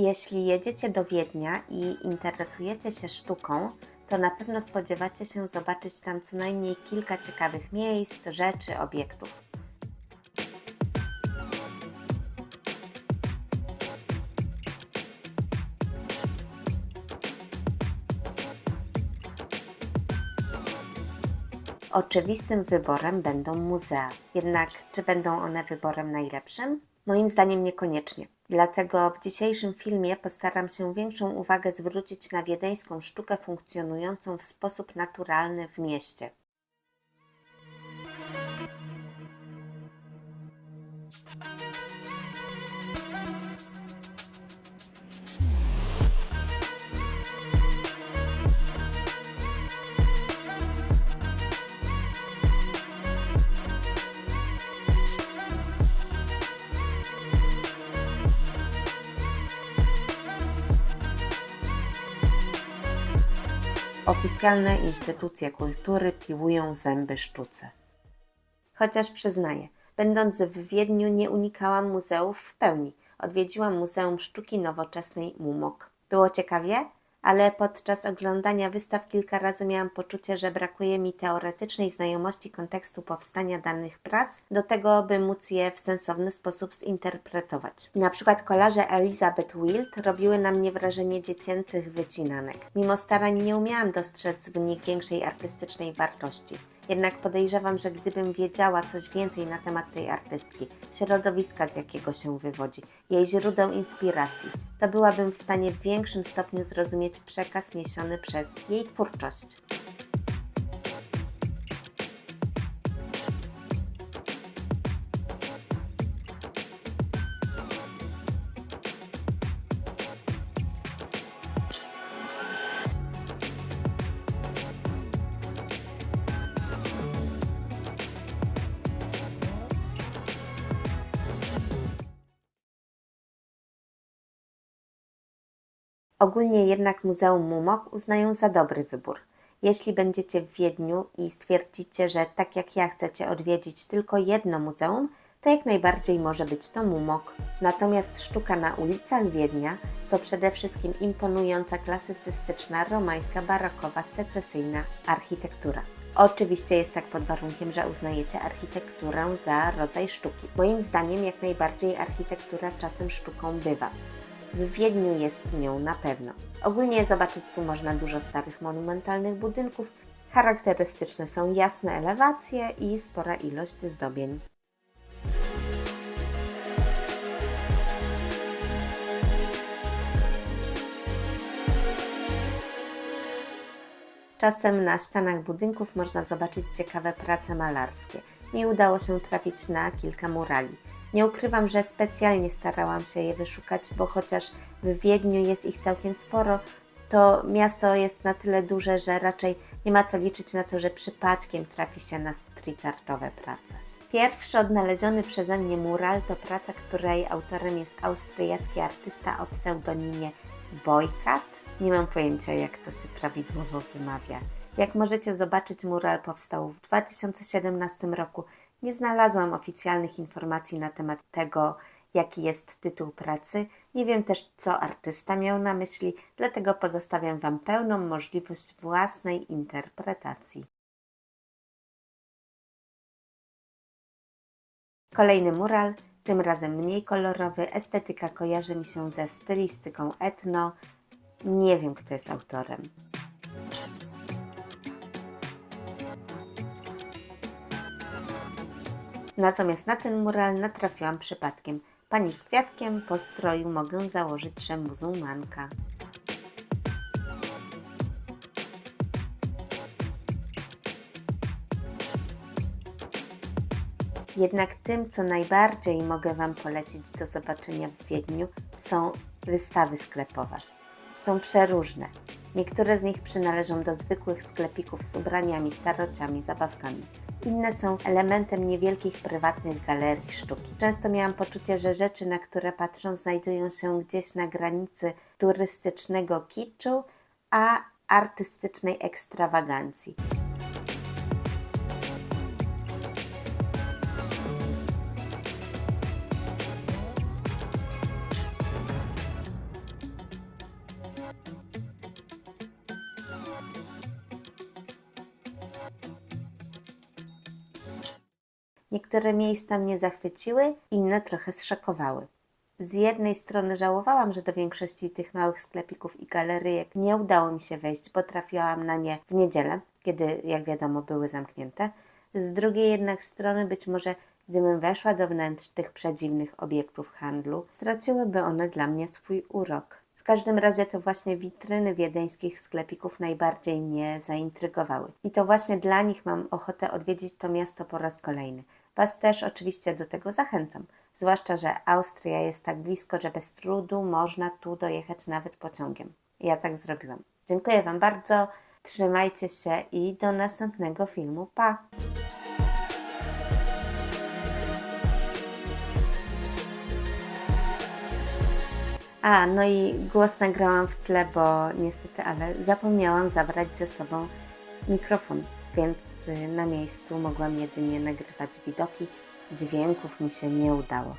Jeśli jedziecie do Wiednia i interesujecie się sztuką, to na pewno spodziewacie się zobaczyć tam co najmniej kilka ciekawych miejsc, rzeczy, obiektów. Oczywistym wyborem będą muzea. Jednak czy będą one wyborem najlepszym? Moim zdaniem niekoniecznie. Dlatego w dzisiejszym filmie postaram się większą uwagę zwrócić na wiedeńską sztukę funkcjonującą w sposób naturalny w mieście. Oficjalne instytucje kultury piłują zęby sztuce. Chociaż przyznaję, będąc w Wiedniu nie unikałam muzeów w pełni. Odwiedziłam Muzeum Sztuki Nowoczesnej MUMOK. Było ciekawie, ale podczas oglądania wystaw kilka razy miałam poczucie, że brakuje mi teoretycznej znajomości kontekstu powstania danych prac do tego, by móc je w sensowny sposób zinterpretować. Na przykład kolarze Elizabeth Wild robiły na mnie wrażenie dziecięcych wycinanek. Mimo starań nie umiałam dostrzec w nich większej artystycznej wartości. Jednak podejrzewam, że gdybym wiedziała coś więcej na temat tej artystki, środowiska z jakiego się wywodzi, jej źródeł inspiracji, to byłabym w stanie w większym stopniu zrozumieć przekaz niesiony przez jej twórczość. Ogólnie jednak Muzeum Mumok uznają za dobry wybór. Jeśli będziecie w Wiedniu i stwierdzicie, że tak jak ja chcecie odwiedzić tylko jedno muzeum, to jak najbardziej może być to Mumok. Natomiast sztuka na ulicach Wiednia to przede wszystkim imponująca klasycystyczna, romańska, barokowa, secesyjna architektura. Oczywiście jest tak pod warunkiem, że uznajecie architekturę za rodzaj sztuki. Moim zdaniem jak najbardziej architektura czasem sztuką bywa. W Wiedniu jest nią na pewno. Ogólnie zobaczyć tu można dużo starych monumentalnych budynków. Charakterystyczne są jasne elewacje i spora ilość zdobień. Czasem na ścianach budynków można zobaczyć ciekawe prace malarskie. Mi udało się trafić na kilka murali. Nie ukrywam, że specjalnie starałam się je wyszukać, bo chociaż w Wiedniu jest ich całkiem sporo, to miasto jest na tyle duże, że raczej nie ma co liczyć na to, że przypadkiem trafi się na street artowe prace. Pierwszy odnaleziony przeze mnie mural to praca, której autorem jest austriacki artysta o pseudonimie Boykat. Nie mam pojęcia, jak to się prawidłowo wymawia. Jak możecie zobaczyć, mural powstał w 2017 roku. Nie znalazłam oficjalnych informacji na temat tego, jaki jest tytuł pracy. Nie wiem też, co artysta miał na myśli, dlatego pozostawiam Wam pełną możliwość własnej interpretacji. Kolejny mural, tym razem mniej kolorowy. Estetyka kojarzy mi się ze stylistyką etno. Nie wiem, kto jest autorem. Natomiast na ten mural natrafiłam przypadkiem. Pani z kwiatkiem po stroju mogę założyć, że muzułmanka. Jednak tym, co najbardziej mogę Wam polecić do zobaczenia w Wiedniu, są wystawy sklepowe. Są przeróżne. Niektóre z nich przynależą do zwykłych sklepików z ubraniami, starociami, zabawkami. Inne są elementem niewielkich prywatnych galerii sztuki. Często miałam poczucie, że rzeczy, na które patrzą, znajdują się gdzieś na granicy turystycznego kiczu, a artystycznej ekstrawagancji. Niektóre miejsca mnie zachwyciły, inne trochę zszokowały. Z jednej strony żałowałam, że do większości tych małych sklepików i galeryjek nie udało mi się wejść, bo trafiłam na nie w niedzielę, kiedy, jak wiadomo, były zamknięte. Z drugiej jednak strony, być może gdybym weszła do wnętrz tych przedziwnych obiektów handlu, straciłyby one dla mnie swój urok. W każdym razie to właśnie witryny wiedeńskich sklepików najbardziej mnie zaintrygowały. I to właśnie dla nich mam ochotę odwiedzić to miasto po raz kolejny. Was też oczywiście do tego zachęcam. Zwłaszcza, że Austria jest tak blisko, że bez trudu można tu dojechać nawet pociągiem. Ja tak zrobiłam. Dziękuję Wam bardzo, trzymajcie się i do następnego filmu. Pa! A, no i głos nagrałam w tle, bo niestety, ale zapomniałam zabrać ze sobą mikrofon, więc y, na miejscu mogłam jedynie nagrywać widoki. Dźwięków mi się nie udało.